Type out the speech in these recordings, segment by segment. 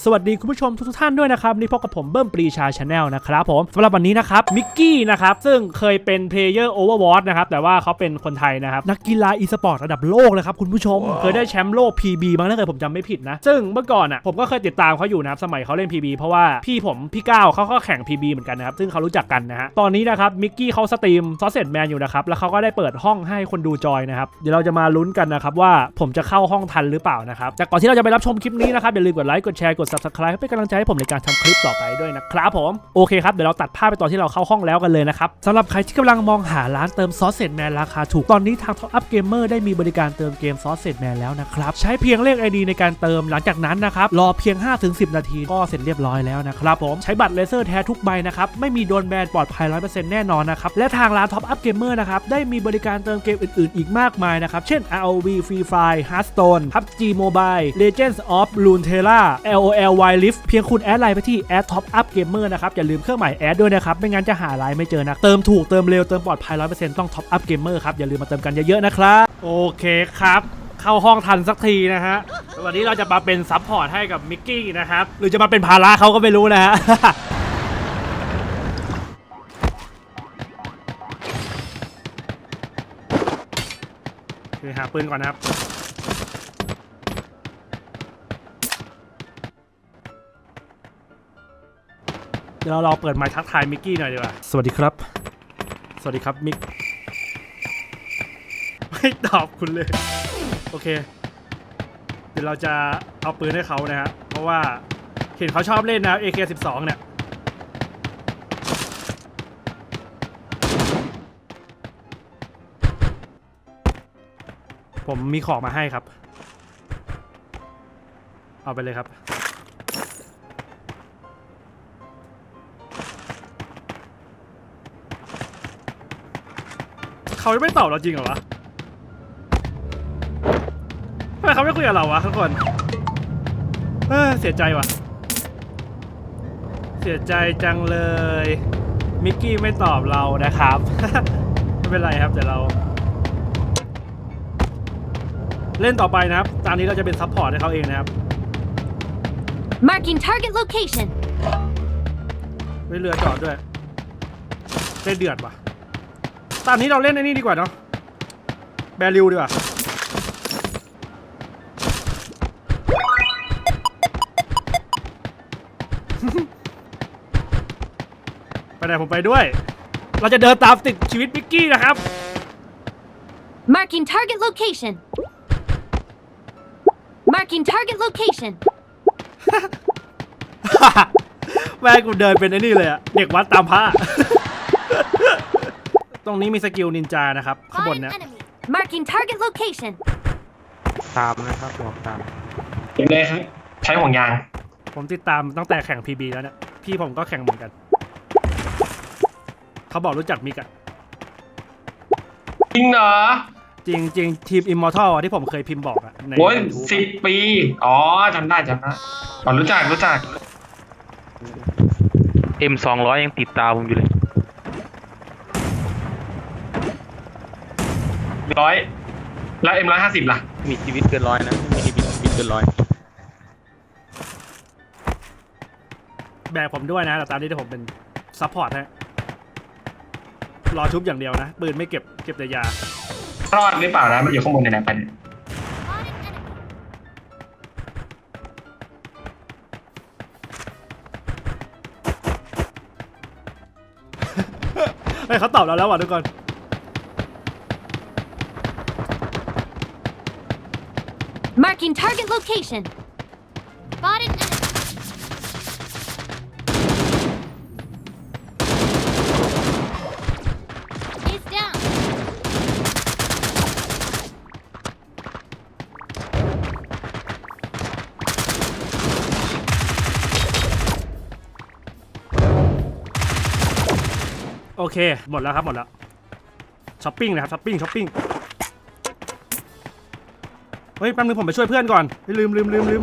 สวัสดีคุณผู้ชมทุกๆท่านด้วยนะครับนี่พบกับผมเบิ้มปรีชาชาแนลนะครับผมสำหรับวันนี้นะครับมิกกี้นะครับซึ่งเคยเป็นเพลเยอร์โอเวอร์วอตนะครับแต่ว่าเขาเป็นคนไทยนะครับนักกีฬาอีสปอร์ตระดับโลกเลยครับคุณผู้ชม เคยได้แชมป์โลก PB มั้งถ้าเกิดผมจำไม่ผิดนะ ซึ่งเมื่อก่อนอะผมก็เคยติดตามเขาอยู่นะครับสมัยเขาเล่น PB เพราะว่าพี่ผมพี่ก้าวเขาก็แข่ง PB เหมือนกันนะครับซึ่งเขารู้จักกันนะฮะตอนนี้นะครับมิกกี้เขาสตรีมซอสเซตแมนอยู่นะครับแล้วเขาก็ได้เปิดห้องให้คนดูจอยนะครับเดี๋ยวเราจะมาลุ้นกันนะครับว่าผมจะเข้าห้องทันหรือเปล่านะครับแต่ก่อนที่เราจะไปรับชมคลิปนี้นะครับอย่าลืมกดไลค์กดแชร์กด subscribe เพื่อเป็นกำลังใจให้ผมในการทำคลิปต่อไปด้วยนะครับผมโอเคครับเดี๋ยวเราตัดภาพไปตอนที่เราเข้าห้องแล้วกันเลยนะครับสำหรับใครที่กำลังมองหาร้านเติมซอสเซตแมนราคาถูกตอนนี้ทาง Top Up Gamer ได้มีบริการเติมเกมซอสเซตแมนแล้วนะครับใช้เพียงเลข ID ในการเติมหลังจากนั้นนะครับรอเพียง 5-10 นาทีก็เสร็จเรียบร้อยแล้วนะครับผมใช้บัตรเลเซอร์แท้ทุกใบนะครับไม่มีโดนแบนปลอดภัย100%แน่นอนนะครับและทางร้าน Top Up Gamer นะครับได้มีบริการเติมเกมอื่นๆ อีกมากมายนะครับเช่น ROV Free Fire Hearthstone PUBG Mobile Legends of Runeterra LOL Wild Rift เพียงคุณแอดไลน์ไปที่แอด Top Up Gamer นะครับ อย่าลืมเครื่องหมายแอดด้วยนะครับ ไม่งั้นจะหาไลน์ไม่เจอนะ เติมถูกเติมเร็ว เติมปลอดภัย 100%ต้อง Top Up Gamer ครับ อย่าลืมมาเติมกันเยอะๆนะครับ โอเคครับ เข้าห้องทันสักทีนะฮะวันนี้เราจะมาเป็นซัพพอร์ตให้กับมิกกี้นะครับหรือจะมาเป็นภาระเขาก็ไม่รู้นะฮะคือหาปืนก่อนนะครับ เดี๋ยวเราลองเปิดไมค์ทักทายมิกกี้หน่อยดีกว่า สวัสดีครับ สวัสดีครับมิก ไม่ตอบคุณเลย โอเค เดี๋ยวเราจะเอาปืนให้เขานะฮะ เพราะว่าเห็นเขาชอบเล่นนะ AK12 เนี่ย ผมมีของมาให้ครับ เอาไปเลยครับ เขายังไม่ตอบเราจริงเหรอวะทำไมเขาไม่คุยกับเราวะทุกคนเออเสียใจว่ะเสียใจจังเลย มิกกี้ไม่ตอบเรานะครับ ไม่เป็นไรครับเดี๋ยวเรา เล่นต่อไปนะครับ ตอนนี้เราจะเป็นซัพพอร์ตให้เขาเองนะครับ Marking target location. ไม่เรือจอดด้วยได้เดือดว่ะ ตอนนี้เราเล่นไอ้นี่ดีกว่าเนาะแบริวดีกว่าไปไหนผมไปด้วย เราจะเดินตามติดชีวิตมิกกี้นะครับ Marking target location. Marking target location. แม่กูเดินเป็นไอ้นี่เลยอะเด็กวัดตามพระ ตรงนี้มีสกิลนินจานะครับ ข้างบน Spot เนี้ an ย enemy. Marking target location. ตามนะครับบอกตามเก็บเลยครับใช้ห่วงยาง ผมติดตามตั้งแต่แข่ง PB แล้วเนี่ย พี่ผมก็แข่งเหมือนกัน เขาบอกรู้จักมิกอะจริงเหรอจริงจริงทีม Immortal อะที่ผมเคยพิมพ์บอกอะใน โอ้ย YouTube สิบปี อ๋อจำได้จำได้อ๋อรู้จักรู้จักเอ็มสองร้อยยังติดตาผมอยู่เลย ร้อยแล้วเอ็มร้อยห้าสิบล่ะ มีชีวิตเกินร้อยนะไม่มีชีวิตเกินร้อยแบกผมด้วยนะแต่ตามนี้ที่ผมเป็นซัพพอร์ตฮะรอชุบอย่างเดียวนะ ปืนไม่เก็บเก็บแต่ยา รอดหรือเปล่านะมันอยู่ข้างบนในไหนไปเนี่ย Spot an enemy. เฮ้ยเขาตอบเราแล้วว่ะทุกคน Marking target location. Spot an enemy. He's down. โอเค หมดแล้วครับ หมดแล้วช้อปปิ้งนะครับช้อปปิ้งช้อปปิ้งเเฮ้ยแป๊บนึงผมไปช่วยเพื่อนก่อนลืมลืมลืมลืม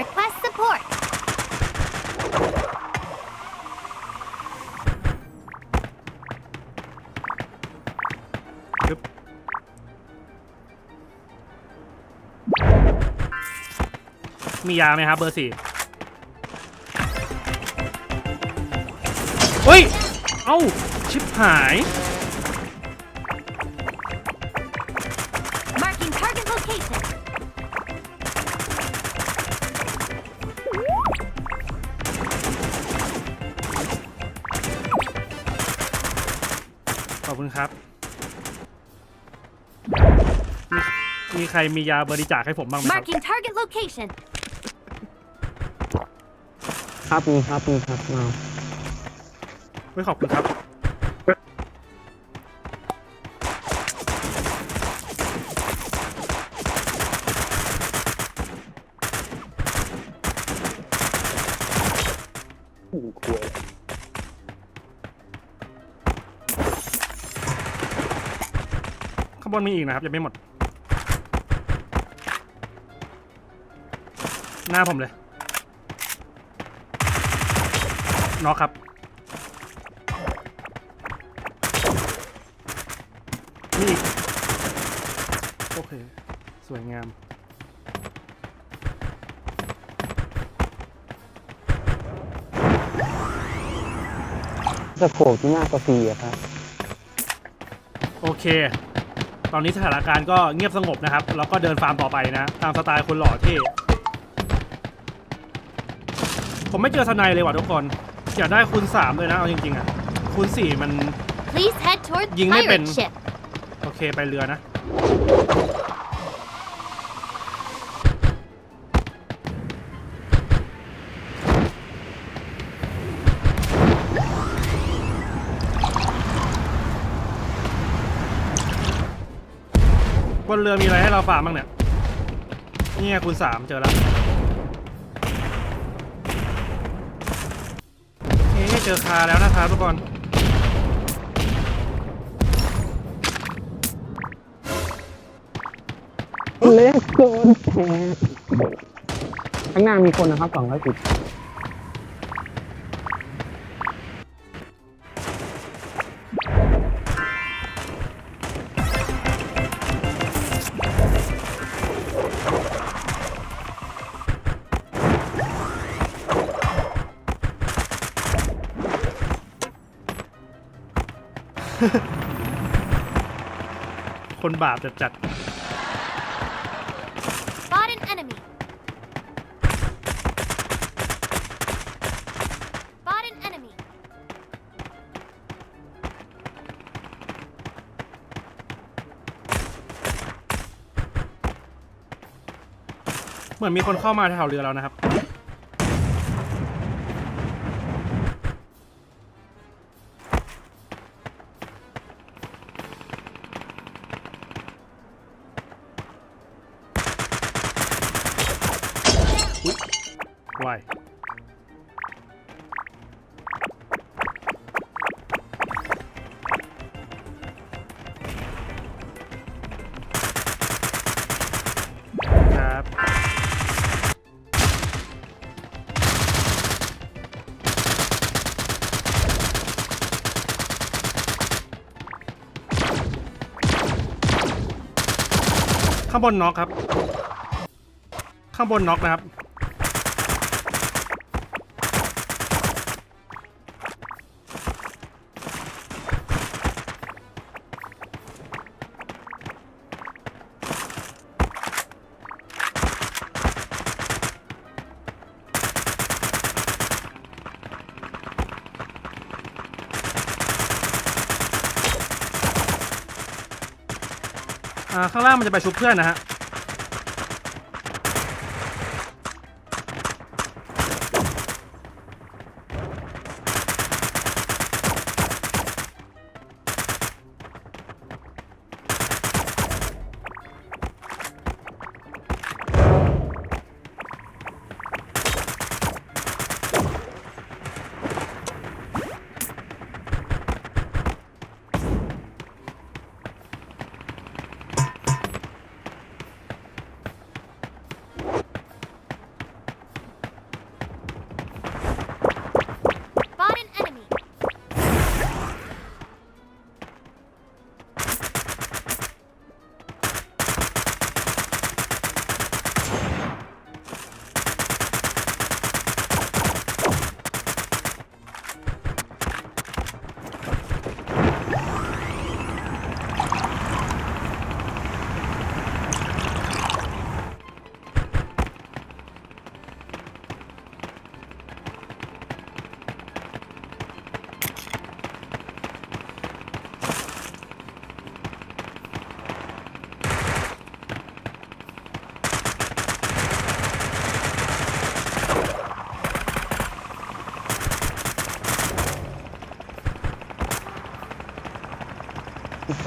Request support. มียาไหมครับเบอร์สี่เฮ้ย เอ้า ชิบหาย คุณครับมีมีใครมียาบริจาคให้ผมบ้างไหมครับ Marking target location. ครับมีครับมีครับมาไม่ขอบคุณครับ นมีอีกนะครับยังไม่หมด หน้าผมเลยน็อกครับ นี่อีกโอเค สวยงามสโคปที่หน้ากาแฟอะครับ โอเค ตอนนี้สถานการณ์ก็เงียบสงบนะครับ แล้วก็เดินฟาร์มต่อไปนะ ตามสไตล์คนหล่อที่ ผมไม่เจอทนายเลยว่ะทุกคน อยากได้คูณสามเลยนะ เอาจริงๆอะคูณสี่มัน Please head toward ยิงไม่เป็น pirate ship. โอเคไปเรือนะ บนเรือมีอะไรให้เราฟาร์มบ้างเนี่ยนี่ไงคูณสามเจอแล้วเอ๊ะเจอคาแล้วนะครับทุกคนเล็กเกินแทข้างหน้ามีคนนะครับสองร้อยสิบ คนบาปจัดจัด Spot an enemy. Spot an enemy. เหมือนมีคนเข้ามาแถวเรือแล้วนะครับางบนน็อกครับ ข้างบนน็อกนะครับ ข้างล่างมันจะไปชุบเพื่อนนะฮะ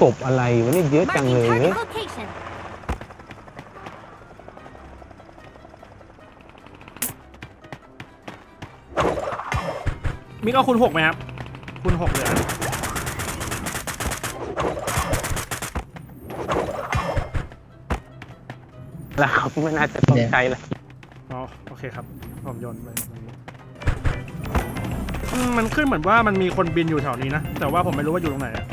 กบอะไรวะเนี่ยเยอะจัง Marking เลย target location. มิกเอาคุณหกไหมครับคุณหกเหลือแล้วครับไม่น่าจะต้องใช้ละอ๋อโอเคครับผมโยนไปตรงนี้อืมมันขึ้นเหมือนว่ามันมีคนบินอยู่แถวนี้นะ แต่ว่าผมไม่รู้ว่าอยู่ตรงไหนอะ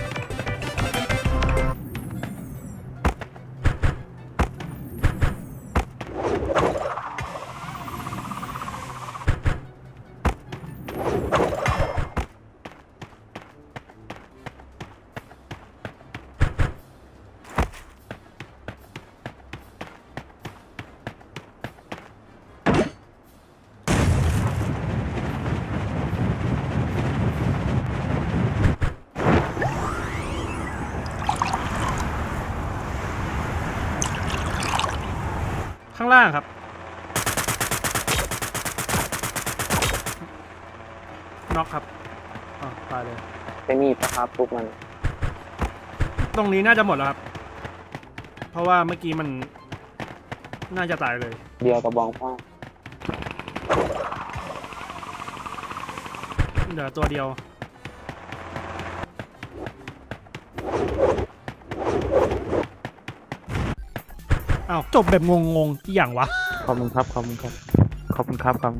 างล่างครับ น็อกครับอ๋อตายเลย ไปนี่ปะครับทุกมัน ตรงนี้น่าจะหมดแล้วครับ เพราะว่าเมื่อกี้มัน น่าจะตายเลย เดียวกับบองฟ้าเหลือตัวเดียว อ้าวจบแบบงงๆอีกอย่างวะ ขอบคุณครับ ขอบคุณครับ ขอบคุณครับครับ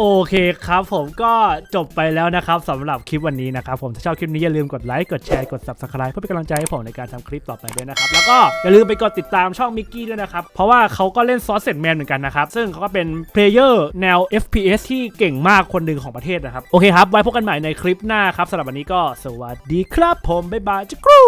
โอเคครับผมก็จบไปแล้วนะครับสำหรับคลิปวันนี้นะครับผมถ้าชอบคลิปนี้อย่าลืมกดไลค์กดแชร์กด subscribe เพื่อเป็นกำลังใจให้ผมในการทำคลิปต่อไปด้วยนะครับแล้วก็อย่าลืมไปกดติดตามช่องมิกกี้ด้วยนะครับเพราะว่าเขาก็เล่นซอสเซตแมนเหมือนกันนะครับซึ่งเขาก็เป็นเพลเยอร์แนว FPS ที่เก่งมากคนหนึ่งของประเทศนะครับโอเคครับไว้พบกันใหม่ในคลิปหน้าครับสำหรับวันนี้ก็สวัสดีครับผมบ๊ายบายจุ๊กรู